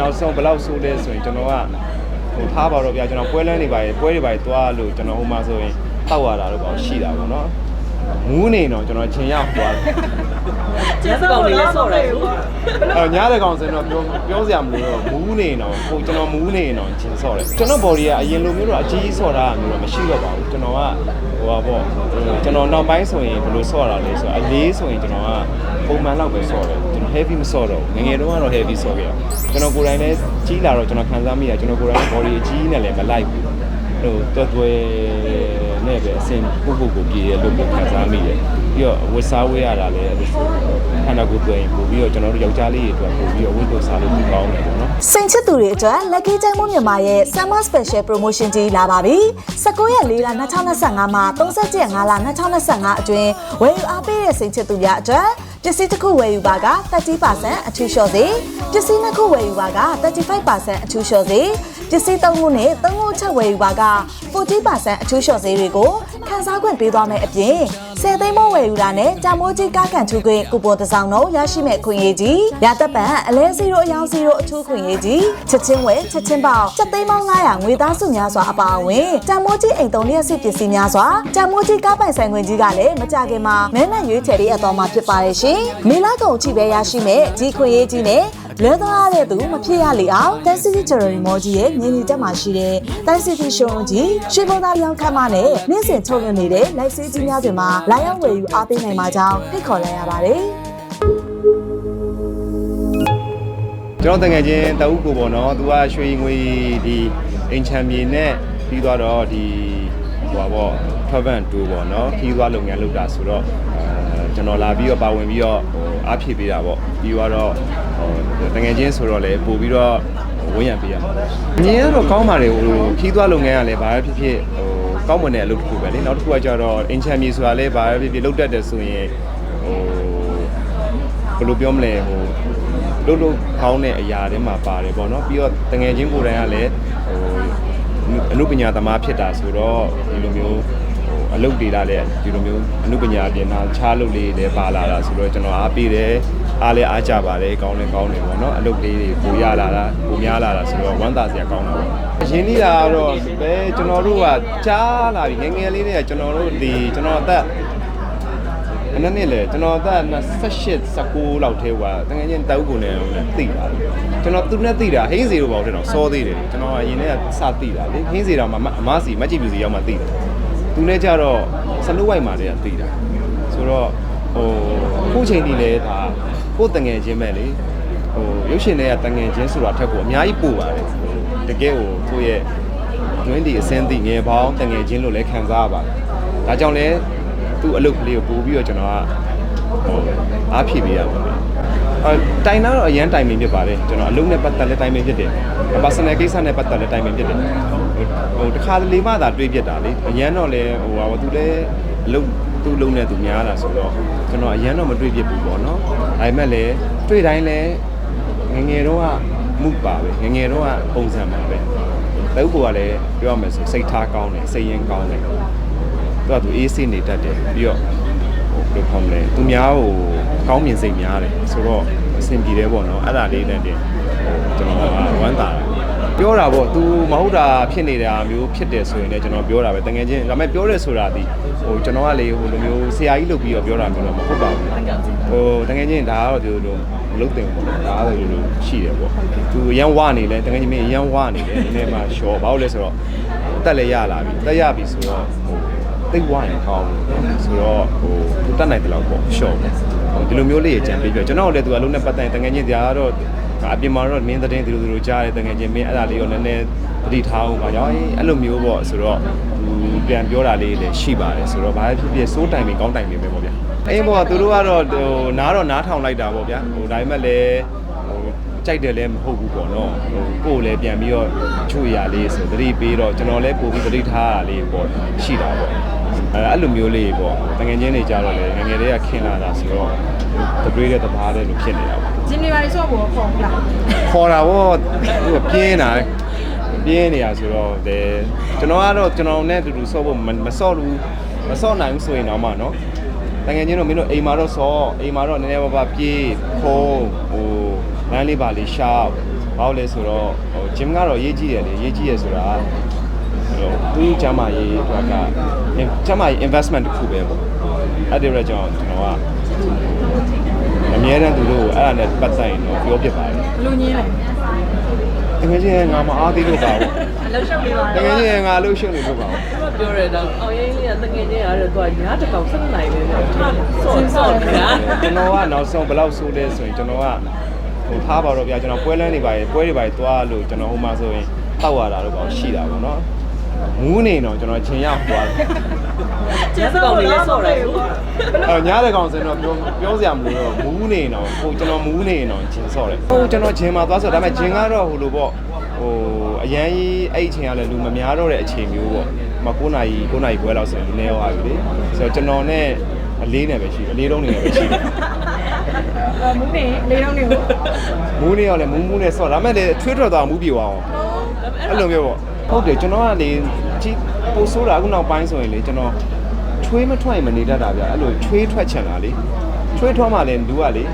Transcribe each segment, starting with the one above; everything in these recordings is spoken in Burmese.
နောက်ဆုံးဘယ်လောက်ဆိုးလဲဆိုရင်ကျွန်တော်ကဟိုထားပါတော့ဗျာကျွန်တော်ပွဲလန်းနေပါရေပွဲတွေပါရေသွားလို့ကျွန်တော်ဟိုမှာဆိုရင်တောက်ရတာတော့ပေါ့ရှိတာပေါ့နော် မူးနေတော့ကျွန်တော်ချင်းရောက်သွားတယ်ကျေးဇူးတော်လေးဆော့တယ်ဘူးအော်ညားတဲ့ကောင်ဆိုရင်တော့ပြောပြောစရာမလိုတော့မူးနေတော့ဟိုကျွန်တော်မူးနေတော့ချင်းဆော့တယ်ကျွန်တော် body ကအရင်လိုမျိုးတော့အကြီးကြီးဆော့တာမျိုးတော့မရှိတော့ပါဘူးကျွန်တော်ကဟိုပါပေါ့ကျွန်တော်နောက်ပိုင်းဆိုရင်ဘယ်လိုဆော့တာလဲဆိုတော့အလေးဆိုရင်ကျွန်တော်ကပုံမှန်လောက်ပဲဆော့တယ်ကျွန်တော် heavy မဆော့တော့ဘူးငယ်ငယ်တုန်းကတော့ heavy ဆော့ခဲ့ရကျွန်တော်ကိုယ်တိုင်လည်းကြီးလာတော့ကျွန်တော်ခံစားမိရကျွန်တော်ကိုယ်တိုင် body အကြီးနဲ့လည်းမလိုက်ဘူးဟိုတော်တွယ် နဲ့ပဲအစင်ပုတ်ပုတ်ကိုကြည့်ရလို့ပဲခံစားမိတယ်ပြီးတော့ဝတ်စားဝေးရတာလည်းအဲ့လိုခန္ဓာကိုယ်တွယ်ရင်ပို့ပြီးတော့ကျွန်တော်တို့ယောက်ျားလေးတွေအတွက်ပို့ပြီးတော့ဝတ်လို့စားလို့ကောင်းတယ်ပေါ့နော်စိန်ချစ်သူတွေအတွက် Lucky ကျန်းမိုးမြန်မာရဲ့ Summer Special Promotion ကြီးလာပါပြီ။19ရက်4လ2025မှာ37ရက်5လ2025အတွင်းဝယ်ယူအားပေးတဲ့စိန်ချစ်သူများအတွက်ပစ္စည်းတစ်ခုဝယ်ယူပါက30%အထူးလျှော့စေပစ္စည်းနှစ်ခုဝယ်ယူပါက35%အထူးလျှော့စေ ပစ္စည်းသုံးခုနဲ့သုံးခုချက်ဝယ်ယူပါက40%အထူးလျှော့စေတွေကိုခန်းစားခွင့်ပေးသွားမယ်အပြင်10သိန်းမိုးဝယ်ယူတာနဲ့တာမိုးကြီးကားကန်ထူခွင့်ကူပွန်တစ်စောင်းတော့ရရှိမဲ့ခွင့်ရေးကြီးရသက်ပံအလဲ0အယောင်0အထူးခွင့်ရေးကြီးချက်ချင်းဝယ်ချက်ချင်းပေါက်ချက်သိန်းပေါင်း900ငွေသားစုများစွာအပါအဝင်တာမိုးကြီးအိမ်သုံးလျက်စစ်ပစ္စည်းများစွာတာမိုးကြီးကားပိုင်ဆိုင်ခွင့်ကြီးကလည်းမကြခင်မှာမဲနဲ့ရွေးချယ်ပေးအပ်သွားမှာဖြစ်ပါတယ်ရှင်မေလာကုံအချိပဲရရှိမဲ့ဒီခွင့်ရေးကြီးနဲ့ လဲသွားတဲ့သူမဖြစ်ရလေအောင်တန်စီတီဂျယ်ရီမော်ကြီးရဲ့မြင်းကြီးတက်မှာရှိတဲ့တန်စီတီရှုံးကြီးရွှေဘုံသားရောင်းခမ်းမနဲ့နေ့စဉ်ထုတ်လွှင့်နေတဲ့ live စီးကြီးများတွေမှာလာရောက်ဝယ်ယူအားပေးနိုင်မှာကြောင်းဖိတ်ခေါ်လိုက်ရပါတယ်ကျွန်တော်တငယ်ချင်းတအုပ်ကိုပေါ့နော်သူကရွှေငွေဒီအင်ချန်မြေနဲ့ပြီးသွားတော့ဒီဟိုပါပေါ့ travel tour ပေါ့နော်ခီးသွားလုပ်ငန်းလုပ်တာဆိုတော့အဲကျွန်တော်လာပြီးတော့ပါဝင်ပြီးတော့ဟိုအားဖြည့်ပေးတာပေါ့ပြီးတော့ ဟိုတငယ်ချင်းဆိုတော့လေပို့ပြီးတော့ဝန်းရံပေးရမှာအမြင်ကတော့ကောင်းပါလေဟိုခီးသွားလုပ်ငန်းကလည်းဘာပဲဖြစ်ဖြစ်ဟိုကောင်းမွန်တဲ့အလုပ်တစ်ခုပဲလေနောက်တစ်ခုကကျတော့အင်ချန်မြေဆိုတာလည်းဘာပဲဖြစ်ဖြစ်လုပ်တတ်တယ်ဆိုရင်ဟိုဘယ်လိုပြောမလဲဟိုလုတ်လုတ်ကောင်းတဲ့အရာတွေမှာပါတယ်ပေါ့နော်ပြီးတော့တငယ်ချင်းကိုယ်တိုင်ကလည်းဟိုအနုပညာသမားဖြစ်တာဆိုတော့ဒီလိုမျိုးဟိုအလုပ်တွေလာလည်းဒီလိုမျိုးအနုပညာပြင်တာခြားလုပ်လေးလည်းပါလာတာဆိုတော့ကျွန်တော်အားပေးတယ် အားလည်းအားကြပါတယ်ကောင်းလည်းကောင်းတယ်ပေါ့နော်အလုပ်လေးတွေပိုရလာတာပိုများလာတာဆိုတော့ဝမ်းသာစရာကောင်းတာပေါ့အရင်လေးကတော့ပဲကျွန်တော်တို့ကကြားလာပြီငယ်ငယ်လေးတွေကကျွန်တော်တို့ဒီကျွန်တော်အသက်အနည်းနဲ့လေကျွန်တော်အသက်28 19လောက်ထဲကတကယ်ချင်းတောက်ကုန်နေအောင်လည်းသိတာလေကျွန်တော်သူနဲ့သိတာဟင်းစီတို့ပေါ့တဲ့တော့စောသေးတယ်ကျွန်တော်အရင်ကစသိတာလေဟင်းစီတော့မှအမစီမကြည့်ပြစီရောက်မှသိတယ်သူနဲ့ကြတော့စနိုးဝိုက်မှာတည်းကသိတာဆိုတော့ဟို ခုချိန်ဒီလေဒါကိုယ်တငယ်ချင်းပဲလေဟိုရုပ်ရှင်တွေကတငယ်ချင်းဆိုတာထက်ကိုအများကြီးပို့ပါတယ်ဟိုတကယ်ကိုကိုယ့်ရဲ့တွင်းဒီအစင်းသိငယ်ပေါင်းတငယ်ချင်းလို့လည်းခံစားရပါတယ်ဒါကြောင့်လည်းသူ့အလုပ်ကလေးကိုပို့ပြီးတော့ကျွန်တော်ကဟိုအားဖြည့်ပေးရပါမယ်အဲတိုင်တော့အရန်တိုင်ပင်ဖြစ်ပါတယ်ကျွန်တော်အလုပ်နဲ့ပတ်သက်လဲတိုင်ပင်ဖြစ်တယ် personal ကိစ္စနဲ့ပတ်သက်လဲတိုင်ပင်ဖြစ်တယ်ဟိုတခါတလေမှသာတွေးပြတာလေအရန်တော့လဲဟိုဟာသူလဲအလုပ် သူ့လုံးနဲ့သူများတာဆိုတော့ကျွန်တော်အရန်တော့မတွေးပြဘူးပေါ့နော်ဒါပေမဲ့လည်းတွေးတိုင်းလဲငယ်ငယ်တော့ကမှုပါပဲငယ်ငယ်တော့ကပုံစံပါပဲတုပ်ကလည်းပြောရမယ်ဆိုစိတ်ထားကောင်းတယ်စိတ်ရင်းကောင်းတယ်သူကသူအေးဆေးနေတတ်တယ်ပြီးတော့ဟိုဘယ်လိုခေါ်မလဲသူများဟိုကောင်းမြင်စိတ်များတယ်ဆိုတော့အဆင်ပြေတယ်ပေါ့နော်အဲ့ဒါလေးနဲ့တင်ဟိုကျွန်တော်ကဝမ်းသာတယ် ပြောတာပေါ့ तू မဟုတ်တာဖြစ်နေတာမျိုးဖြစ်တယ်ဆိုရင်လည်းကျွန်တော်ပြောတာပဲတကယ်ချင်းဒါပေမဲ့ပြောရဲဆိုတာဒီဟိုကျွန်တော်ကလေဟိုလိုမျိုးဆရာကြီးလုပ်ပြီးတော့ပြောတာမျိုးတော့မဟုတ်ပါဘူးဟိုတကယ်ချင်းဒါကတော့ဒီလိုမလုပ်တင်ဘူးပေါ့ဒါကတော့ဒီလိုရှိတယ်ပေါ့ तू ရမ်းဝနေလဲတကယ်ချင်းမင်းရမ်းဝနေတယ်ဒီနေ့မှရှော့ဘာလို့လဲဆိုတော့တက်လည်းရလာပြီတက်ရပြီဆိုတော့ဟိုသိဝရင်ကောင်းတယ်ဆိုတော့ဟိုသူတတ်နိုင်တယ်လို့ပေါ့ရှော့ပေါ့ဟိုဒီလိုမျိုးလေးရကြံပေးပြကျွန်တော်လည်းသူအလုံးနဲ့ပတ်သက်တငယ်ချင်းတရားတော့ အပြင်မှာတော့မင်းသတင်းဒီလိုဒီလိုကြားတယ်တငယ်ချင်းမင်းအဲ့ဒါလေးရောနည်းနည်းသတိထားအောင်ပါကြောင်းအဲ့လိုမျိုးပေါ့ဆိုတော့သူပြန်ပြောတာလေးလည်းရှိပါတယ်ဆိုတော့ဘာဖြစ်ဖြစ်စိုးတိုင်ပင်ကောင်းတိုင်ပင်ပဲပေါ့ဗျာအေးပေါ့သူတို့ကတော့ဟိုနားတော့နားထောင်လိုက်တာပေါ့ဗျာဟိုဒါပေမဲ့လည်းဟိုကြိုက်တယ်လည်းမဟုတ်ဘူးပေါ့နော်ဟိုကိုယ်လည်းပြန်ပြီးတော့ချို့ရလေးဆိုသတိပေးတော့ကျွန်တော်လည်းပို့ပြီးသတိထားတာလေးပေါ့ရှိတာပေါ့အဲအဲ့လိုမျိုးလေးပေါ့တငယ်ချင်းတွေကြတော့လေငယ်ငယ်လေးကခင်လာတာဆိုတော့ တပည့်တဲ့တပားတဲ့လိုဖြစ်နေတာပေါ့ဂျင်းနေပါလေဆော့ပေါ်ခေါ်လားခေါ်တာပေါ့သူကပြင်းတာပြင်းနေတာဆိုတော့လေကျွန်တော်ကတော့ကျွန်တော်နဲ့အတူတူဆော့ဖို့မမဆော့ဘူးမဆော့နိုင်ဘူးဆိုရင်တော့မှနော်တငယ်ချင်းတို့မင်းတို့အိမ်မှာတော့ဆော့အိမ်မှာတော့နည်းနည်းပါးပါးပြေးခိုးဟိုလမ်းလေးပါလေးရှောက်ဘာလို့လဲဆိုတော့ဟို gym ကတော့ရေးကြည့်ရလေရေးကြည့်ရဆိုတာဟိုသူကျမ်းမာရေးအတွက်ကကျမ်းမာရေး investment တစ်ခုပဲပေါ့အဲ့ဒီရကြောင့်ကျွန်တော်က အများတန်းသူတို့ကိုအဲ့ဒါနဲ့ပတ်သက်ရင်တော့ပြောပြပါတယ်ဘလို့ညင်းလဲတကယ်ချင်းငါမအားသေးလို့ပါဘူးအလောက်ရှောက်နေပါတကယ်ချင်းငါလို့ရှုပ်နေလို့ပါဘူးသူကပြောရတော့အောင်ရင်းလေးကတကယ်ချင်းရတယ်သူကညားတစ်ကောင်ဆက်နိုင်တယ်ဆော့ဆော့ညာကျွန်တော်ကနောက်ဆုံးဘယ်လောက်ဆိုးလဲဆိုရင်ကျွန်တော်ကဟိုထားပါတော့ဗျာကျွန်တော်ပွဲလန်းနေပါရေပွဲတွေပါသွားလို့ကျွန်တော်ဟိုမှာဆိုရင်တောက်ရတာတော့ပေါ့ရှိတာပေါ့နော်မူးနေတော့ကျွန်တော်ချင်းရောက်သွားတယ်ကျန်ကောင်လေးဆော့တယ် အဲညားတဲ့ကောင်စင်တော့ပြောပြောစရာမလိုတော့မူးနေတော့ဟိုကျွန်တော်မူးနေတော့ဂျင်းဆော့တယ်ဟိုကျွန်တော်ဂျင်းမှာသွားဆိုဒါပေမဲ့ဂျင်းကတော့ဟိုလိုပေါ့ဟိုအရန်ကြီးအဲ့အချိန်ကလည်းလူမများတော့တဲ့အချိန်မျိုးပေါ့မ9နာရီ9နာရီခွဲလောက်ဆိုရင်လူနေရောက်ပြီလေဆိုတော့ကျွန်တော်နဲ့အလေးနဲ့ပဲရှိတယ်အလေးလုံးနေနဲ့ပဲရှိတယ်အမူးနေလေးတော့နေကိုမူးနေရောလည်းမူးမူးနဲ့ဆော့ဒါပေမဲ့လည်းထွေးထွက်သွားမူးပြေသွားအောင်အဲ့လိုမျိုးပေါ့ဟုတ်တယ်ကျွန်တော်ကလေကြီးပိုဆိုးတာအခုနောက်ပိုင်းဆိုရင်လေကျွန်တော် ချွေးမထွက်ရင်မနေတတ်တာဗျအဲ့လိုချွေးထွက်ချင်တာလေချွေးထွက်မှလည်းလူကလေ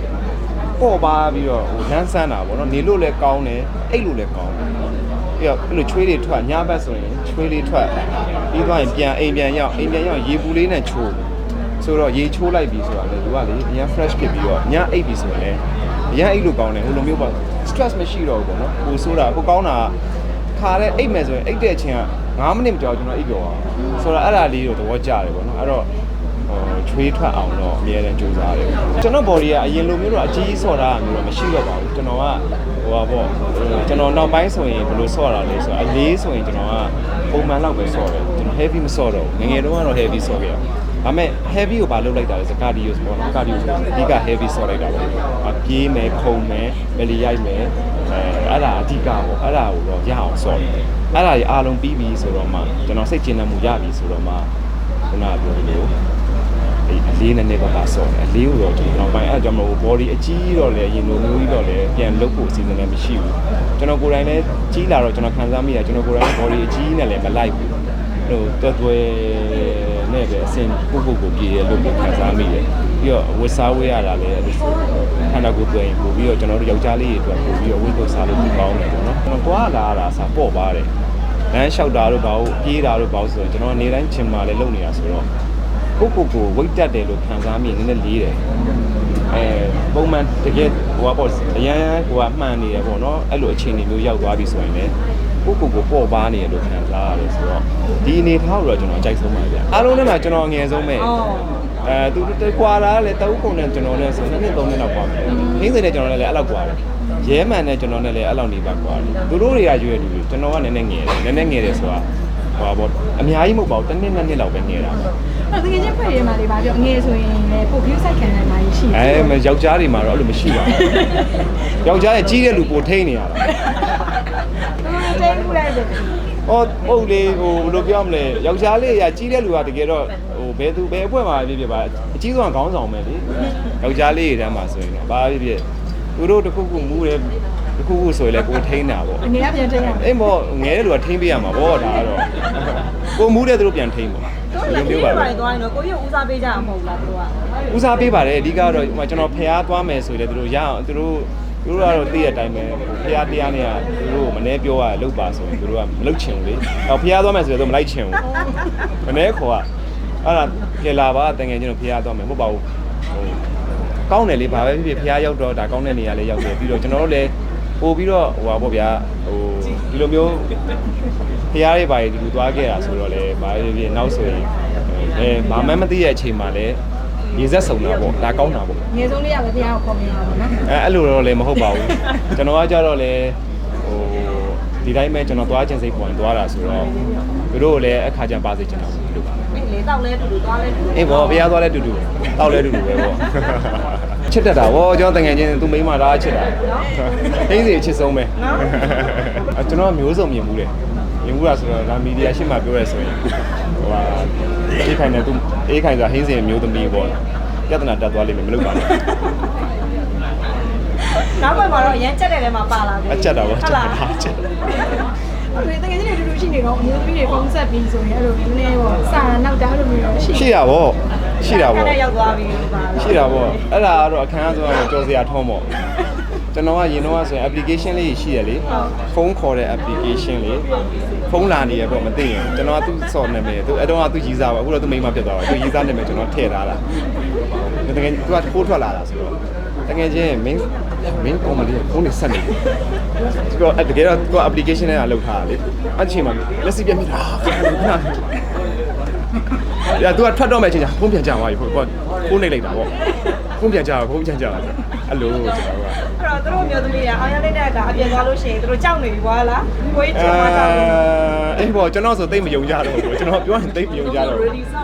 ပေါ့ပါပြီးတော့ဟိုလန်းဆန်းတာပေါ့နော်နေလို့လည်းကောင်းတယ်အိတ်လို့လည်းကောင်းတယ်ပြီးတော့အဲ့လိုချွေးတွေထွက်ညဘက်ဆိုရင်ချွေးလေးထွက်ပြီးသွားရင်ပြန်အိမ်ပြန်ရောက်အိမ်ပြန်ရောက်ရေပူလေးနဲ့ချိုးဆိုတော့ရေချိုးလိုက်ပြီဆိုတာလေလူကလေအရင် fresh ဖြစ်ပြီးတော့ညအိတ်ပြီဆိုရင်လည်းအရင်အိတ်လို့ကောင်းတယ်ဟိုလိုမျိုးပေါ့ stress မရှိတော့ဘူးပေါ့နော်ဟိုဆိုတာဟိုကောင်းတာ ခါတဲ့အိတ်မယ်ဆိုရင်အိတ်တဲ့အချိန်က9မိနစ်မကြောက်ကျွန်တော်အိတ်ပြောအောင်ဆိုတော့အဲ့ဒါလေးတော့သဘောကျတယ်ပေါ့နော်အဲ့တော့ဟိုချွေးထွက်အောင်တော့အများနဲ့ကြိုးစားတယ်ကျွန်တော် body ကအရင်လိုမျိုးတော့အကြီးဆော့တာမျိုးတော့မရှိတော့ပါဘူးကျွန်တော်ကဟိုပါပေါ့ကျွန်တော်နောက်ပိုင်းဆိုရင်ဘယ်လိုဆော့တာလဲဆိုတော့အလေးဆိုရင်ကျွန်တော်ကပုံမှန်လောက်ပဲဆော့တယ်ကျွန်တော် heavy မဆော့တော့ဘူးငယ်ငယ်တုန်းကတော့ heavy ဆော့ခဲ့ရ ဒါပေမဲ့ heavy ကိုဘာလုပ်လိုက်တာလဲဆိုကာဒီယိုဆိုတော့ကာဒီယိုဆိုအဓိက heavy ဆော့လိုက်တာပေါ့အပြေးမယ်ခုံမယ်မလီရိုက်မယ်အဲအဲ့ဒါအဓိကပေါ့အဲ့ဒါကိုတော့ရအောင်ဆော့တယ်အဲ့ဒါကြီးအားလုံးပြီးပြီဆိုတော့မှကျွန်တော်စိတ်ကျဉ်းမှုရပြီဆိုတော့မှခုနကပြောလို့အဲ့အလေးနဲ့နဲ့ပါပါဆော့တယ်အလေးကိုတော့ကျွန်တော်နောက်ပိုင်းအဲ့ကြောင့်မလို့ body အကြီးတော့လေရင်လိုမျိုးကြီးတော့လေပြန်လုတ်ဖို့အစီအစဉ်လည်းမရှိဘူးကျွန်တော်ကိုယ်တိုင်လည်းကြီးလာတော့ကျွန်တော်ခံစားမိရကျွန်တော်ကိုယ်တိုင် body အကြီးနဲ့လည်းမလိုက်ဘူးဟိုတွတ်တွဲ နဲ့ပဲအစင်ပုတ်ပုတ်ကိုကြည့်ရလို့ပဲခံစားမိတယ်ပြီးတော့ဝတ်စားဝေးရတာလည်းအဲ့လိုခန္ဓာကိုယ်တွဲရင်ပို့ပြီးတော့ကျွန်တော်တို့ယောက်ျားလေးတွေအတွက်ပို့ပြီးတော့ဝတ်လို့စားလို့ကောင်းတယ်ပေါ့နော်ကျွန်တော်တွားလာတာစားပေါ့ပါတယ်လမ်းလျှောက်တာတို့ဘာလို့ပြေးတာတို့ဘာလို့ဆိုတော့ကျွန်တော်နေတိုင်းချင်မှလည်းလုပ်နေတာဆိုတော့ကိုကိုကိုဝိတ်တက်တယ်လို့ခံစားမိရင်နည်းနည်းလေးတယ်အဲပုံမှန်တကယ်ဟိုကပေါ့အရန်ဟိုကမှန်နေတယ်ပေါ့နော်အဲ့လိုအခြေအနေမျိုးရောက်သွားပြီဆိုရင်လည်း ကိုကိုကိုပေါ့ပါနေတယ်လို့ခံစားရတယ်ဆိုတော့ဒီအနေထားကိုတော့ကျွန်တော်အကြိုက်ဆုံးပါဗျာအားလုံးထဲမှာကျွန်တော်အငယ်ဆုံးပဲအော်အဲသူကွာတာကလည်းတအုပ်ကုန်နဲ့ကျွန်တော်နဲ့ဆိုနှစ်နှစ်သုံးနှစ်လောက်ကွာမယ်။နှင်းစင်နဲ့ကျွန်တော်နဲ့လည်းအဲ့လောက်ကွာတယ်။ရဲမှန်နဲ့ကျွန်တော်နဲ့လည်းအဲ့လောက်နေပါကွာတယ်။သူတို့တွေကရွေးတူတယ်ကျွန်တော်ကနည်းနည်းငယ်တယ်။နည်းနည်းငယ်တယ်ဆိုတာဟောပေါ့အများကြီးမဟုတ်ပါဘူးတစ်နှစ်နှစ်နှစ်လောက်ပဲငယ်တာပါအဲ့တကယ်ချင်းဖွဲ့ရမှာလေဗာပြောငယ်ဆိုရင်လည်းပို့ပြီးစိုက်ခံနိုင်မှာရှိ။အဲမယောက်ျားတွေမှာတော့အဲ့လိုမရှိပါဘူး။ယောက်ျားရဲ့ကြီးတဲ့လူပိုထိန်နေရတာ တော်တဲမှုလိုက်တယ်။ဟောဟုတ်လေဟိုဘယ်လိုပြောမလဲယောက်ျားလေးကကြီးတဲ့လူကတကယ်တော့ဟိုဘယ်သူဘယ်အဖွဲ့မှာဖြစ်ဖြစ်ပါအကြီးဆုံးကခေါင်းဆောင်ပဲလေ။ယောက်ျားလေးတွေတန်းမှာဆိုရင်တော့ဘာဖြစ်ဖြစ်သူတို့တစ်ခုခုမူးတယ်တစ်ခုခုဆိုရင်လည်းကိုထိန်တာပေါ့အနေကပြန်ထိန်းရမယ်အိမ်ဘောငယ်တဲ့လူကထိမ့်ပေးရမှာဗောဒါကတော့ကိုမူးတဲ့သူတို့ပြန်ထိမ့်ပါတို့လည်းဒီလိုပါသွားရင်တော့ကိုကြီးဦးစားပေးကြမှာမဟုတ်လားတို့ကဦးစားပေးပါတယ်အဓိကတော့ဟိုကျွန်တော်ဖျားသွားမယ်ဆိုရင်လည်းသူတို့ရအောင်သူတို့ သူတို့ကတော့သိတဲ့အတိုင်းပဲဖျားတရားနဲ့ကသူတို့မနှဲပြောရလောက်ပါဆိုရင်သူတို့ကမလောက်ချင်ဘူးလေအော်ဖျားသွားမယ်ဆိုရင်သူမလိုက်ချင်ဘူးမနှဲခေါ်ကအဲ့ဒါကြလာပါတကယ်ချင်းတို့ဖျားသွားမယ်မဟုတ်ပါဘူးဟိုကောင်းတယ်လေဘာပဲဖြစ်ဖြစ်ဖျားရောက်တော့ဒါကောင်းတဲ့နေရာလေးရောက်တယ်ပြီးတော့ကျွန်တော်တို့လည်းပို့ပြီးတော့ဟိုပါပေါ့ဗျာဟိုဒီလိုမျိုးဖရားတွေပါရီဒီလိုသွားခဲ့တာဆိုတော့လေဘာဖြစ်ဖြစ်နောက်ဆိုရင်အဲဘာမှမသိတဲ့အချိန်မှာလည်း ရေဆက်ဆုံတာပေါ့ဒါကောင်းတာပေါ့ငယ်ဆုံးလေးရပဲတရားကိုခေါ်မြင်ရပါတော့နော်အဲအဲ့လိုတော့လည်းမဟုတ်ပါဘူးကျွန်တော်ကကြတော့လေဟိုဒီတိုင်းပဲကျွန်တော်သွားခြင်းစိတ်ပေါ်ရင်သွားတာဆိုတော့သူတို့လည်းအခါကျပါစေချင်တာပေါ့လို့ပါလေတောက်လဲတူတူသွားလဲတူတူအေးဘောဖရားသွားလဲတူတူတောက်လဲတူတူပဲပေါ့ချစ်တတ်တာဗောကျွန်တော်တငယ်ချင်းသူမိန်းမလားချစ်တာဟင်းစီအချစ်ဆုံးပဲအဲကျွန်တော်ကမျိုးစုံမြင်မှုတယ်မြင်မှုတာဆိုတော့ဒါမီဒီယာရှေ့မှာပြောရဲဆိုရင်ဟိုဟာ အေးခိုင်နဲ့သူအေးခိုင်ဆိုတာဟင်းစီမျိုးသမီးပေါ့ပြဿနာတက်သွားလိမ့်မယ်မလုပ်ပါနဲ့ နောက်ဘက်မှာတော့ရမ်းချက်တဲ့ထဲမှာပါလာတယ်အချက်တာဗောချက်တာချက်အဲ့တကယ်ချင်းတူတူရှိနေတော့အမျိုးသမီးတွေဖုန်းဆက်ပြီးဆိုရင်အဲ့လိုနည်းနည်းပေါ့စာနောက်တာအဲ့လိုမျိုးရှိရှိတာဗောရှိတာဗောခဏရောက်သွားပြီလို့ပါရှိတာဗောအဲ့ဒါကတော့အခန်းအဆုံးကတော့ကြော်စရာထုံးဗော ကျွန်တော်ကရင်တော့ဆိုရင် application လေးရှိရလေဖုန်းခေါ်တဲ့ application လေးဖုန်းလာနေရပေါ့မသိရင်ကျွန်တော်ကသူ့စော်နာမည်သူအဲ့တော့ကသူ့ကြီးစားပါအခုတော့သူမိန်းမဖြစ်သွားပါသူကြီးစားနာမည်ကျွန်တော်ထည့်ထားတာတကယ်သူကခိုးထွက်လာတာဆိုတော့တကယ်ချင်းမင်းမင်းကောမလေးဖုန်းနဲ့ဆက်နေတယ်သူကတကယ်တော့သူက application နဲ့လောက်ထားတာလေအဲ့ချိန်မှာလက်စီပြမိတာခဏခဏ။ဒါ तू ကထွက်တော့မဲ့ချင်းချာဖုန်းပြန်ကြသွားပြီဖုန်းဖုန်းနေလိုက်တာပေါ့။ ဖုန်းပြန်ကြတော့ဖုန်းပြန်ကြတာ။အဲ့လိုကျွန်တော်ကအဲ့တော့သူတို့မျိုးသမီးကအောင်ရလေးတဲ့ကအပြင်သွားလို့ရှိရင်သူတို့ကြောက်နေပြီကွာလားကိုကြီးအဲကြောက်မှာကြောက်နေအဲ့ဘောကျွန်တော်ဆိုသိမ့်မယုံကြတော့ဘူးကျွန်တော်ပြောရင်သိမ့်မယုံကြတော့ဘူး ready စောင့်နေ